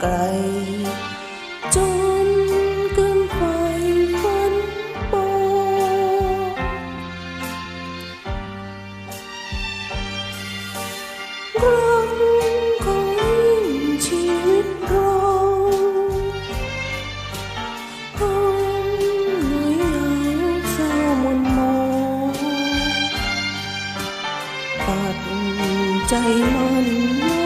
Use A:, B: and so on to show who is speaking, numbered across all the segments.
A: ไกล จนเกินไปฝันโปอรังของชีวิตเราทำเหนื่อยเหาเศร้ามนมองปัดใจมัน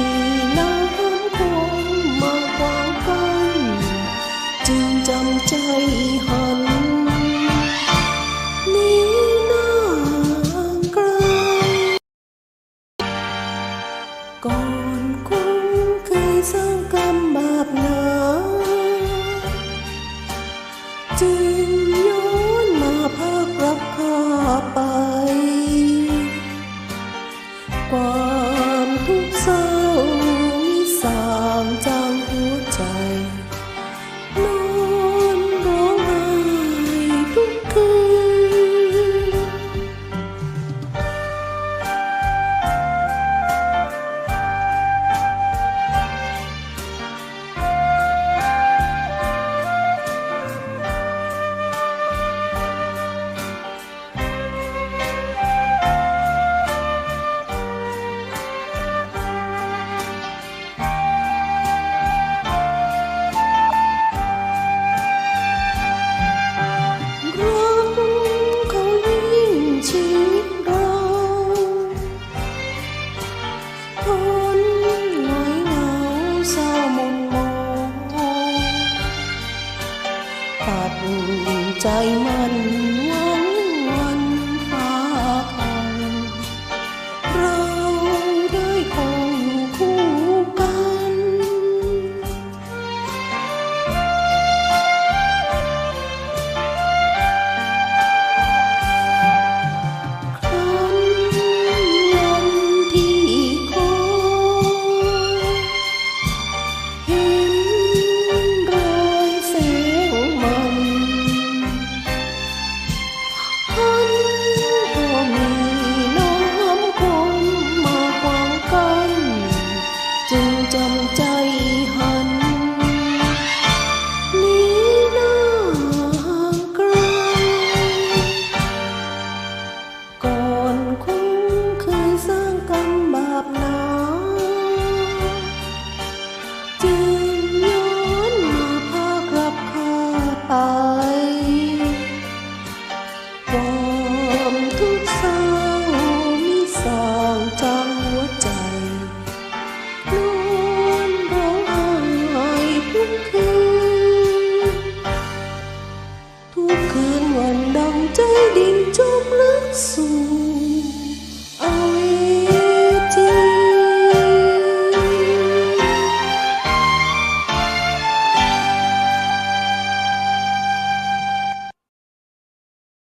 A: up now. my ความทุกข์เศร้ามีสางจางหัวใจนอนร้องไห้ทุกคืน ทุกคืนวันดังใจดิ่งจมลึกสู่